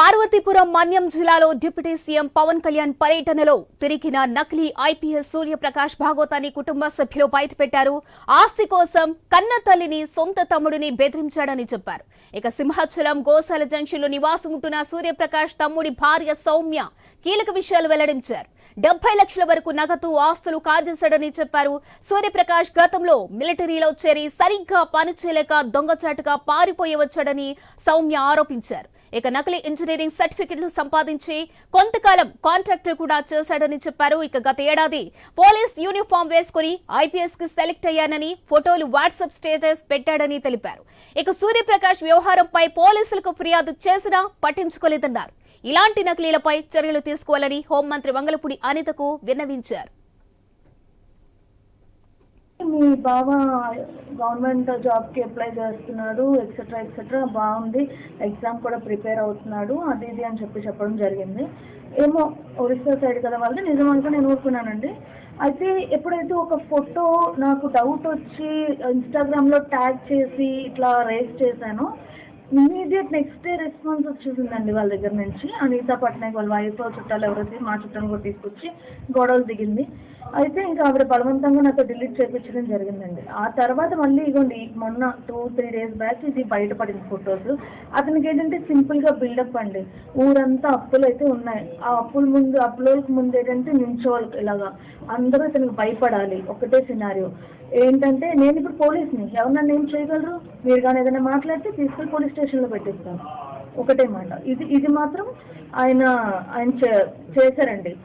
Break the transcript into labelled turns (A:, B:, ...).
A: పార్వతీపురం మన్యం జిల్లాలో deputy CM Pawan Kalyan పర్యటనలో తిరిగిన నకిలీ ఐపీఎస్ సూర్యప్రకాష్ భాగోతాని కుటుంబ సభ్యులు బయటపెట్టారు. ఆస్తి కోసం కన్న తల్లిని సొంత తమ్ముడిని బెదిరించాడని చెప్పారు. ఇక సింహాచలం గోశాల జంక్షన్లో నివాసం ఉంటున్న సూర్యప్రకాష్ తమ్ముడి భార్య సౌమ్య కీలక విషయాలు వెల్లడించారు. డెబ్బై లక్షల వరకు నగదు ఆస్తులు కాజేశాడని చెప్పారు. సూర్యప్రకాష్ గతంలో మిలిటరీలో చేరి సరిగ్గా పనిచేయలేక దొంగచాటుగా పారిపోయి వచ్చాడని సౌమ్య ఆరోపించారు. ఇక నకిలీ ఇంజనీరింగ్ సర్టిఫికెట్లు సంపాదించి కొంతకాలం కాంట్రాక్టర్ కూడా చేశాడని చెప్పారు. ఇక గత ఏడాది పోలీస్ యూనిఫామ్ వేసుకుని ఐపీఎస్కి సెలెక్ట్ అయ్యానని ఫోటోలు వాట్సాప్ స్టేటస్ పెట్టాడని తెలిపారు. ఇక సూర్యప్రకాష్ వ్యవహారంపై పోలీసులకు ఫిర్యాదు చేసినా పట్టించుకోలేదన్నారు. ఇలాంటి నకిలీలపై చర్యలు తీసుకోవాలని హోంమంత్రి వంగలపూడి అనితకు విన్నవించారు.
B: మీ బావ గవర్నమెంట్ జాబ్కి అప్లై చేస్తున్నాడు ఎక్సెట్రా ఎక్సెట్రా బాగుంది. ఎగ్జామ్ కూడా ప్రిపేర్ అవుతున్నాడు. అది ఇది అని చెప్పి చెప్పడం జరిగింది. ఏమో ఒరిస్సా సైడ్ కదా వాళ్ళది. నిజం అనుకో నేను ఊరుకున్నానండి. అయితే ఎప్పుడైతే ఒక ఫోటో నాకు డౌట్ వచ్చి ఇన్స్టాగ్రామ్లో ట్యాగ్ చేసి ఇట్లా రేస్ చేశానో ఇమీడియట్ నెక్స్ట్ డే రెస్పాన్స్ వచ్చేసిందండి వాళ్ళ దగ్గర నుంచి. అనితా పట్నాయక్ వాళ్ళ వైఫ్ చుట్టాలు ఎవరైతే మా చుట్టాలు కూడా తీసుకొచ్చి గొడవలు దిగింది. అయితే ఇంకా ఆవిడ బలవంతంగా నాకు డిలీట్ చేయించడం జరిగిందండి. ఆ తర్వాత మళ్ళీ ఇగోండి మొన్న టూ త్రీ డేస్ బ్యాక్ ఇది బయటపడింది ఫొటోస్ అతనికి ఏంటంటే సింపుల్గా బిల్డప్ అండి. ఊరంతా అప్పులు అయితే ఉన్నాయి. ఆ అప్పుల ముందు అప్పులకు ముందు ఏంటంటే నించోవాలి ఇలాగా. అందరూ అతనికి భయపడాలి. ఒకటే సినారియో ఏంటంటే నేను ఇప్పుడు పోలీస్ని. ఎవరు నన్ను ఏం చేయగలరు? మీరు కానీ ఏదైనా మాట్లాడితే తీసుకెళ్ళి పోలీస్ స్టేషన్లో పెట్టిస్తాను ఒకటే మాట. ఇది ఇది మాత్రం ఆయన ఆయన చే- చేశారండి.